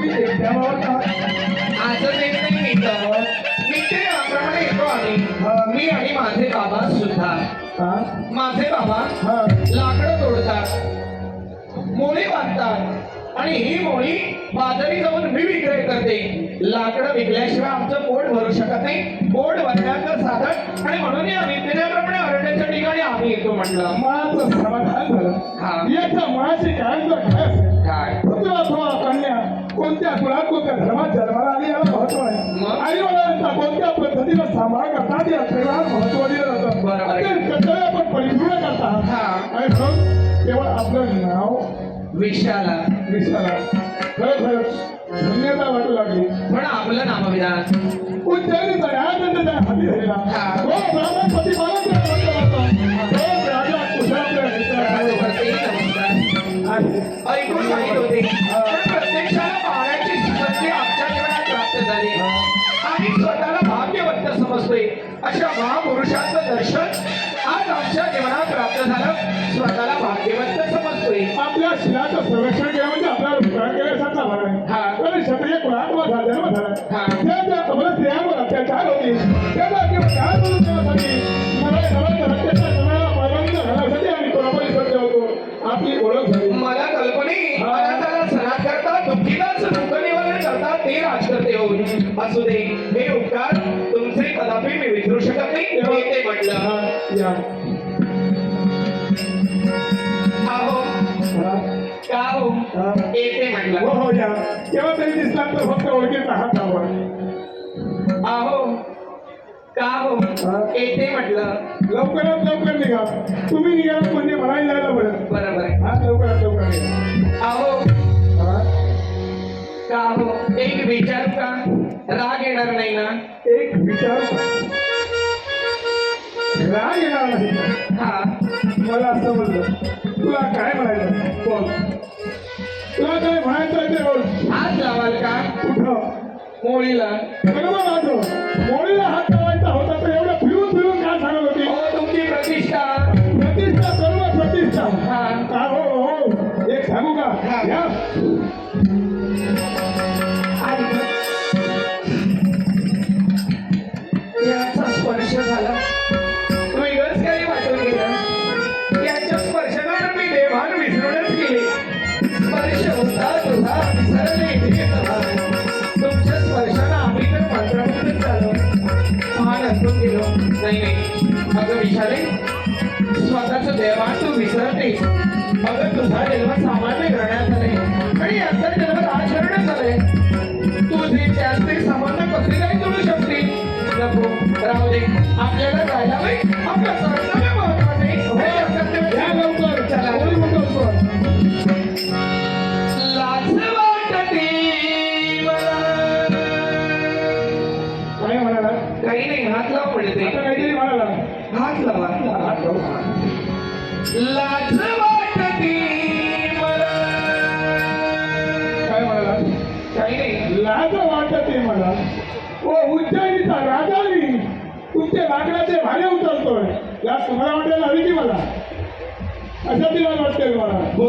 तुम्ही आजच नाही मी येतो आम्ही मी आणि माझे बाबा सुद्धा माझे बाबा लाकडं तोडतात मोळी बांधतात आणि ही. मोळी बाजारी जाऊन मी विक्रय करते लाकडं विकल्याशिवाय आमचं पोट भरू शकत नाही पोट भरण्याचं साधन आणि म्हणून या नित्यनेमाप्रमाणे अरण्याच्या ठिकाणी आम्ही येतो म्हटलं मनाचं समाधान झालं याच्या मनाची काय कोणत्या धर्मात जन्माला आली याला महत्त्व मग? आई वडिलांचा कोणत्या पद्धतीनं सांभाळ करतात या सगळ्याला महत्त्व दिलं जातं. कर्तव्य आपण परिपूर्ण करतात. आणि म्हणून केवळ आपलं नाव विषयाला विसरला खरं धन्यता वाटू लागली. पण आपलं नामविधान. उज्जैनी दर्यानंद त्या हाती धरला आम्ही स्वतःला भाग्यवंत समजतोय. अशा महापुरुषाचं दर्शन आज आमच्या जीवनात प्राप्त झालं. स्वतःला भाग्यवंत समजतोय. आपल्या शिलाचं संरक्षण केलं म्हणजे आपल्याला उपकार केल्यासारखा भाग आहे. हा. कारण क्षत्रिय कुळात जन्म हा. झाला त्या कमल स्त्रियांवर अत्याचार होतील त्या जागेवर काय घरात रक्ताच्या असू दे हे उपकार तुमचे कदापि मी विसरू शकत नाही मी ते म्हटलं या. का हो। येते म्हटलं हो या केव्हा तरी दिसला तर फक्त ओळखीचा हात लावा आहो का हो। येते म्हटलं लवकरात लवकर निघा। तुम्ही निघा म्हणजे मला जायला पडेल बरोबर। हा लवकरात लवकर निघा। आहो का हो एक विचारू का राग येणार नाही ना? एक विचार. राग येणार नाही? हा. मला असं म्हणलं. तुला काय म्हणायचं? बोल. तुला काय म्हणायचं ते बोल. हात लावाल का? कुठं? मोळीला बरोबर स्पर्श होता तुझा विसरले तुमच्या स्पर्शाला आम्ही तर मंत्रमुग्ध झालो मान हसून गेलो नाही. नाही अगं विशाले स्वतःचं देवान तू विसरते अगं तुझा जन्म सामान्य करण्यात आले. आणि अंतर जन्म राजकारण झाले तुझे त्यांचे संबंध कसे काय करू शकते नको. राहू दे. आपल्याला लाज वाटते मला. काय म्हणाला काही नाही लाज वाटते मला. ओ उज्जैनीचा राजा मी तुमचे लाकडाचे भाडे उचलतोय. या तुम्हाला वाटायला हवी की मला? असं तिला वाटतंय मला. हो